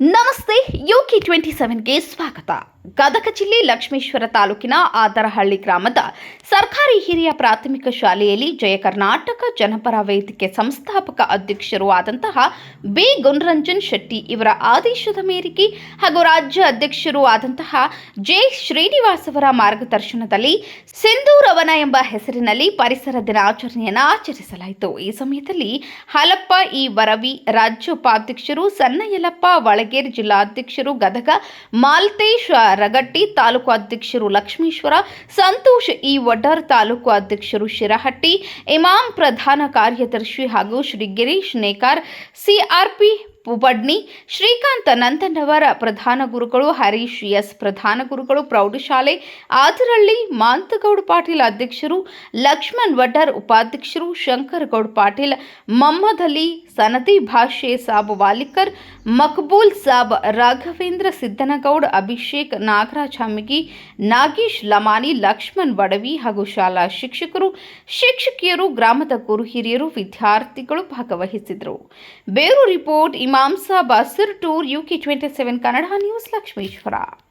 ನಮಸ್ತೆ, UK twenty ಸೆವೆನ್ಗೆ ಸ್ವಾಗತ. ಗದಗ ಜಿಲ್ಲೆ ಲಕ್ಷ್ಮೇಶ್ವರ ತಾಲೂಕಿನ ಆದರಹಳ್ಳಿ ಗ್ರಾಮದ ಸರ್ಕಾರಿ ಹಿರಿಯ ಪ್ರಾಥಮಿಕ ಶಾಲೆಯಲ್ಲಿ ಜಯ ಕರ್ನಾಟಕ ಜನಪರ ವೇದಿಕೆ ಸಂಸ್ಥಾಪಕ ಅಧ್ಯಕ್ಷರೂ ಆದಂತಹ ಬಿ. ಗುಣರಂಜನ್ ಶೆಟ್ಟಿ ಇವರ ಆದೇಶದ ಮೇರೆಗೆ ಹಾಗೂ ರಾಜ್ಯ ಅಧ್ಯಕ್ಷರೂ ಆದಂತಹ ಜೆ. ಶ್ರೀನಿವಾಸ್ ಅವರ ಮಾರ್ಗದರ್ಶನದಲ್ಲಿ ಸಿಂಧೂರವನ ಎಂಬ ಹೆಸರಿನಲ್ಲಿ ಪರಿಸರ ದಿನಾಚರಣೆಯನ್ನು ಆಚರಿಸಲಾಯಿತು. ಈ ಸಮಯದಲ್ಲಿ ಹಾಲಪ್ಪ ಇ ವರವಿ ರಾಜ್ಯ ಉಪಾಧ್ಯಕ್ಷರು ಸಣ್ಣ ವಳಗೇರ್ ಜಿಲ್ಲಾಧ್ಯಕ್ಷರು ಗದಗ, ಮಾಲ್ತೇಶ್ ರಗಟ್ಟಿ, ತಾಲೂಕು ಅಧ್ಯಕ್ಷರು ಲಕ್ಷ್ಮೀಶ್ವರ, ಸಂತೋಷ್ ಇ ವಡ್ಡರ್, ತಾಲೂಕು ಅಧ್ಯಕ್ಷರು ಶಿರಹಟ್ಟಿ ಇಮಾಂ ಪ್ರಧಾನ ಕಾರ್ಯದರ್ಶಿ ಹಾಗೂ ಶ್ರೀ ಗಿರೀಶ್ ನೇಕಾರ್, ಸಿಆರ್ಪಿ ಪುಬಡ್ನಿ, ಶ್ರೀಕಾಂತ ನಂದನವರ ಪ್ರಧಾನ ಗುರುಗಳು, ಹರೀಶ್ ಎಸ್ ಪ್ರಧಾನ ಗುರುಗಳು, ಪ್ರೌಢಶಾಲೆ, ಆದರಳ್ಳಿ, ಮಾಂತಗೌಡ ಪಾಟೀಲ್ ಅಧ್ಯಕ್ಷರು, ಲಕ್ಷ್ಮಣ್ ವಡ್ಡರ್ ಉಪಾಧ್ಯಕ್ಷರು ಶಂಕರ್ ಗೌಡ್ ಪಾಟೀಲ್, ಮಮ್ಮದಲ್ಲಿ ಸನತಿ ಸನದಿ ಭಾಷೆ ಸಾಬ್ ವಾಲಿಕರ್, ಮಕ್ಬೂಲ್ ಸಾಬ್ ರಾಘವೇಂದ್ರ ಸಿದ್ದನಗೌಡ್, ಅಭಿಷೇಕ್ ನಾಗರಾಜ್ ಹಮ್ಮಿಗಿ, ನಾಗೇಶ್ ಲಮಾನಿ, ಲಕ್ಷ್ಮಣ್ ವಡವಿ ಹಾಗೂ ಶಾಲಾ ಶಿಕ್ಷಕರು, ಶಿಕ್ಷಕಿಯರು, ಗ್ರಾಮದ ಗುರು ಹಿರಿಯರು, ವಿದ್ಯಾರ್ಥಿಗಳು ಭಾಗವಹಿಸಿದರು. ಬೇರು report, Imam Sab Asir tour UK twenty seven Kannada news Lakshmeshwar